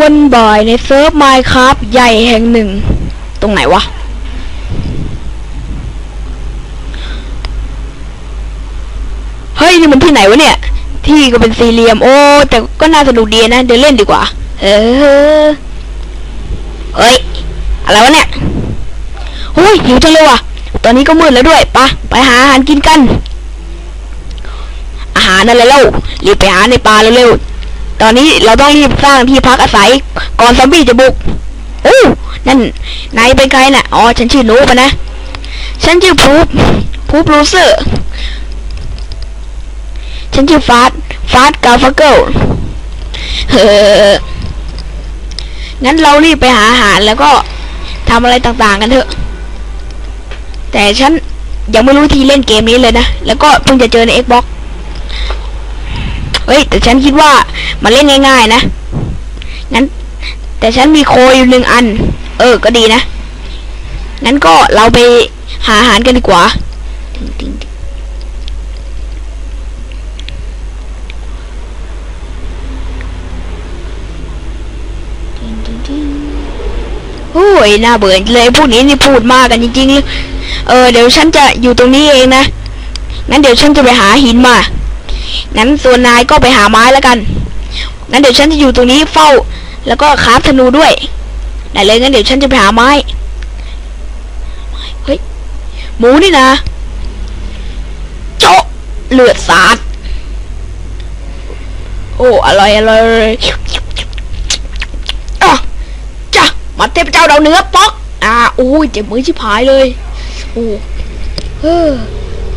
วันบ่ายในเซิร์ฟไมค์ครับใหญ่แห่งหนึ่ง ตรงไหนวะ เฮ้ย นี่มันที่ไหนวะเนี่ย ที่ก็เป็นสี่เหลี่ยม โอ้ แต่ก็น่าสนุกดีนะ เดินเล่นดีกว่า เออเฮ้ย อะไรวะเนี่ยโอ้ยหิวจังเลยว่ะ ตอนนี้ก็มืดแล้วด้วยปะไปหาอาหารกินกัน อาหารนั่นเลยเล่ารีบไปหาในป่าเร็วๆ ตอนนี้เราต้องรีบสร้างที่พักอาศัย ก่อนซอมบี้จะบุกโอ้นั่นนายเป็นใครน่ะ อ๋อ ฉันชื่อนูปะนะ ฉันชื่อพูปพูปรูเซอร์ ฉันชื่อฟาสฟาสกาฟเกิลเฮ้องั้นเรารีบไปหาอาหารแล้วก็ทำอะไรต่างๆกันเถอะ แต่ฉันยังไม่รู้วิธีเล่นเกมนี้เลยนะ แล้วก็เพิ่งจะเจอใน Xbox เฮ้ย แต่ฉันคิดว่ามันเล่นง่าย ๆ นะ งั้น แต่ฉันมีโคอยู่หนึ่งอัน เออ ก็ดีนะ งั้นก็เราไปหาอาหารกันดีกว่าติ๊งๆโอ้ย น่าเบื่อเลยพวกนี้นี่พูดมากกันจริงๆ เออ เดี๋ยวฉันจะอยู่ตรงนี้เองนะ งั้นเดี๋ยวฉันจะไปหาหินมา งั้นส่วนนายก็ไปหาไม้แล้วกันงั้นเดี๋ยวฉันจะอยู่ตรงนี้เฝ้า แล้วก็คราฟธนูด้วยได้เลยงั้นเดี๋ยวฉันจะไปหาไม้เฮ้ยหมูนี่นะโจะเลือดสาดโอ้อร่อยอร่อยจ้ะมาเทพเจ้าเราเนื้อป๊อกอ่าอุ้ยเจ็บมือชิบหายเลยโอ้เฮ้อ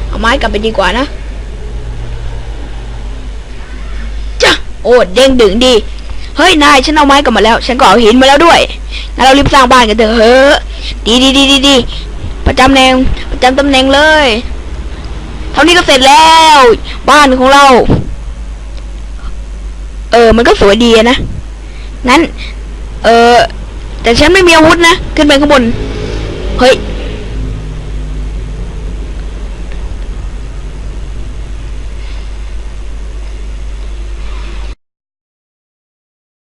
เอาไม้กลับไปดีกว่านะจ้ะ โอ้เด้งดึงดี เฮ้ยนายฉันเอาไม้กลับมาแล้ว ฉันก็เอาหินมาแล้วด้วยงั้นเรารีบสร้างบ้านกันเถอะเฮ้อดีดีดีดีดีประจำแนงประจำตำแหน่งเลยเท่านี้ก็เสร็จแล้ว บ้านของเรา เออ มันก็สวยดีอะนะงั้น เออแต่ฉันไม่มีอาวุธนะ ขึ้นไปข้างบน เฮ้ย